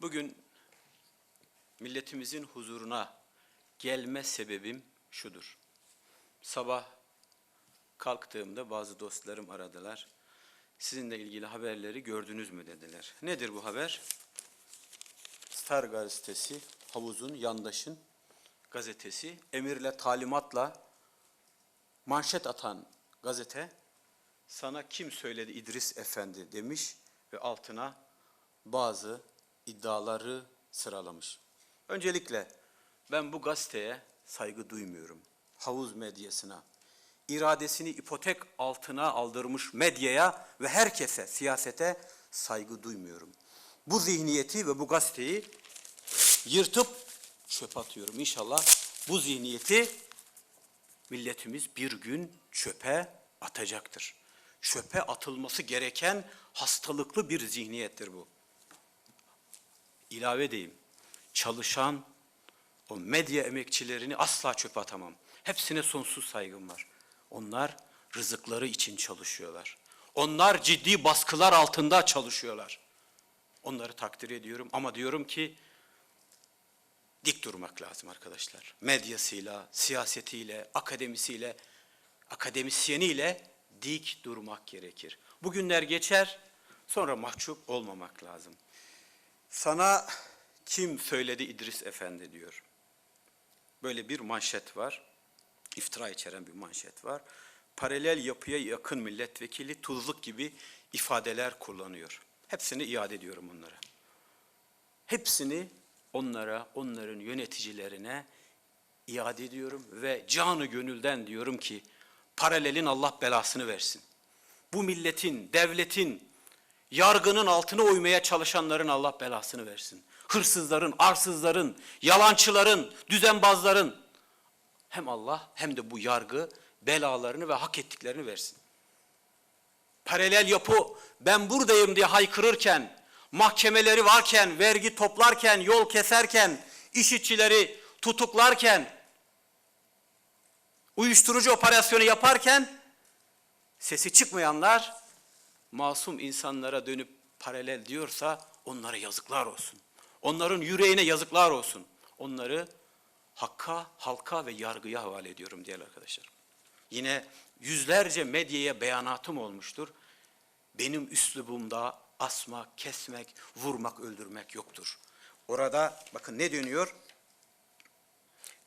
Bugün milletimizin huzuruna gelme sebebim şudur. Sabah kalktığımda bazı dostlarım aradılar. Sizinle ilgili haberleri gördünüz mü dediler. Nedir bu haber? Star gazetesi, havuzun, yandaşın gazetesi, emirle talimatla manşet atan gazete sana kim söyledi İdris Efendi demiş ve altına bazı iddiaları sıralamış. Öncelikle ben bu gazeteye saygı duymuyorum. Havuz medyasına, iradesini ipotek altına aldırmış medyaya ve herkese, siyasete saygı duymuyorum. Bu zihniyeti ve bu gazeteyi yırtıp çöp atıyorum. İnşallah bu zihniyeti milletimiz bir gün çöpe atacaktır. Çöpe atılması gereken hastalıklı bir zihniyettir bu. İlave edeyim. Çalışan o medya emekçilerini asla çöpe atamam. Hepsine sonsuz saygım var. Onlar rızıkları için çalışıyorlar. Onlar ciddi baskılar altında çalışıyorlar. Onları takdir ediyorum ama diyorum ki dik durmak lazım arkadaşlar. Medyasıyla, siyasetiyle, akademisiyle, akademisyeniyle dik durmak gerekir. Bugünler geçer, sonra mahcup olmamak lazım. Sana kim söyledi İdris Efendi diyor. Böyle bir manşet var. İftira içeren bir manşet var. Paralel yapıya yakın milletvekili tuzluk gibi ifadeler kullanıyor. Hepsini iade ediyorum onlara. Hepsini onlara, onların yöneticilerine iade ediyorum ve canı gönülden diyorum ki paralelin Allah belasını versin. Bu milletin, devletin, yargının altına uymaya çalışanların Allah belasını versin. Hırsızların, arsızların, yalancıların, düzenbazların hem Allah hem de bu yargı belalarını ve hak ettiklerini versin. Paralel yapı ben buradayım diye haykırırken, mahkemeleri varken, vergi toplarken, yol keserken, işçileri tutuklarken, uyuşturucu operasyonu yaparken sesi çıkmayanlar masum insanlara dönüp paralel diyorsa onlara yazıklar olsun. Onların yüreğine yazıklar olsun. Onları hakka, halka ve yargıya havale ediyorum değerli arkadaşlar. Yine yüzlerce medyaya beyanatım olmuştur. Benim üslubumda asmak, kesmek, vurmak, öldürmek yoktur. Orada bakın ne dönüyor?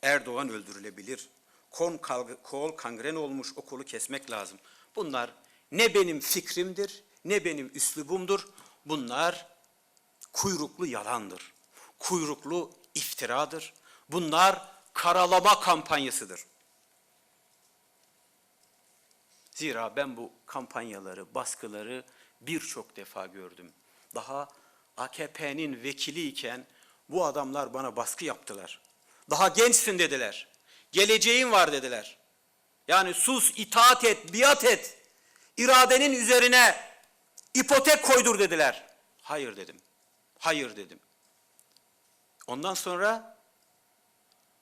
Erdoğan öldürülebilir. Kalg- kol kangren olmuş o kolu kesmek lazım. Bunlar ne benim fikrimdir, ne benim üslubumdur. Bunlar kuyruklu yalandır. Kuyruklu iftiradır. Bunlar karalama kampanyasıdır. Zira ben bu kampanyaları, baskıları birçok defa gördüm. Daha AKP'nin vekiliyken bu adamlar bana baskı yaptılar. Daha gençsin dediler. Geleceğin var dediler. Yani sus, itaat et, biat et. İradenin üzerine ipotek koydur dediler. Hayır dedim. Hayır dedim. Ondan sonra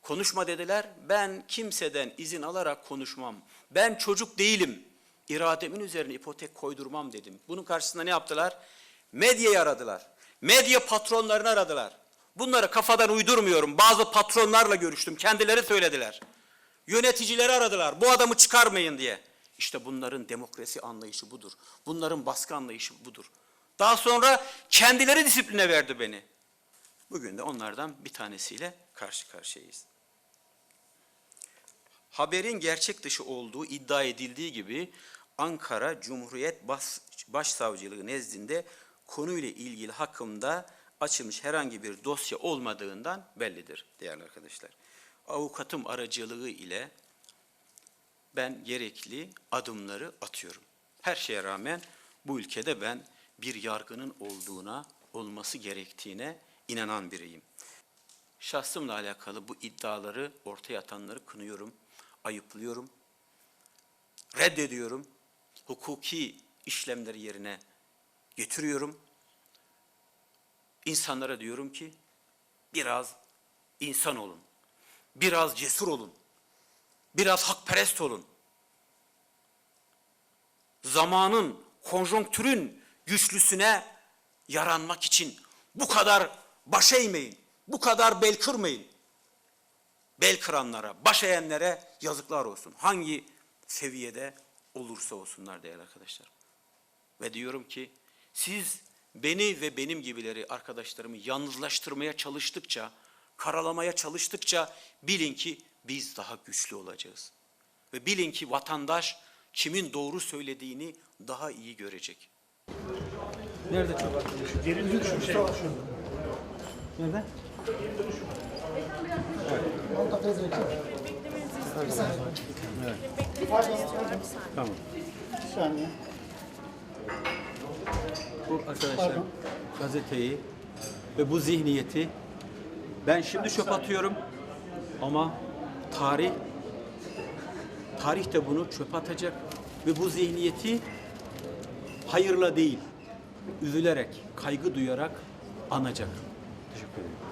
konuşma dediler. Ben kimseden izin alarak konuşmam. Ben çocuk değilim. İrademin üzerine ipotek koydurmam dedim. Bunun karşısında ne yaptılar? Medyayı aradılar. Medya patronlarını aradılar. Bunları kafadan uydurmuyorum. Bazı patronlarla görüştüm. Kendileri söylediler. Yöneticileri aradılar. Bu adamı çıkarmayın diye. İşte bunların demokrasi anlayışı budur. Bunların baskı anlayışı budur. Daha sonra kendileri disipline verdi beni. Bugün de onlardan bir tanesiyle karşı karşıyayız. Haberin gerçek dışı olduğu iddia edildiği gibi Ankara Cumhuriyet Bas- Başsavcılığı nezdinde konuyla ilgili hakkında açılmış herhangi bir dosya olmadığından bellidir değerli arkadaşlar. Avukatım aracılığı ile ben gerekli adımları atıyorum. Her şeye rağmen bu ülkede ben bir yargının olduğuna, olması gerektiğine inanan biriyim. Şahsımla alakalı bu iddiaları ortaya atanları kınıyorum, ayıplıyorum, reddediyorum. Hukuki işlemleri yerine getiriyorum. İnsanlara diyorum ki biraz insan olun. Biraz cesur olun. Biraz hakperest olun. Zamanın, konjonktürün güçlüsüne yaranmak için bu kadar Baş eğmeyin. Bu kadar bel kırmayın. Bel kıranlara, baş eğenlere yazıklar olsun. Hangi seviyede olursa olsunlar değerli arkadaşlar. Ve diyorum ki siz beni ve benim gibileri arkadaşlarımı yalnızlaştırmaya çalıştıkça, karalamaya çalıştıkça bilin ki biz daha güçlü olacağız. Ve bilin ki vatandaş kimin doğru söylediğini daha iyi görecek. Nerede çöp atılmış? Nerede? Tamam. Bir saniye. Bu arkadaşlar gazeteyi ve bu zihniyeti ben şimdi çöp atıyorum ama tarih tarih de bunu çöp atacak ve bu zihniyeti hayırla değil üzülerek, kaygı duyarak anacak. Teşekkür ederim.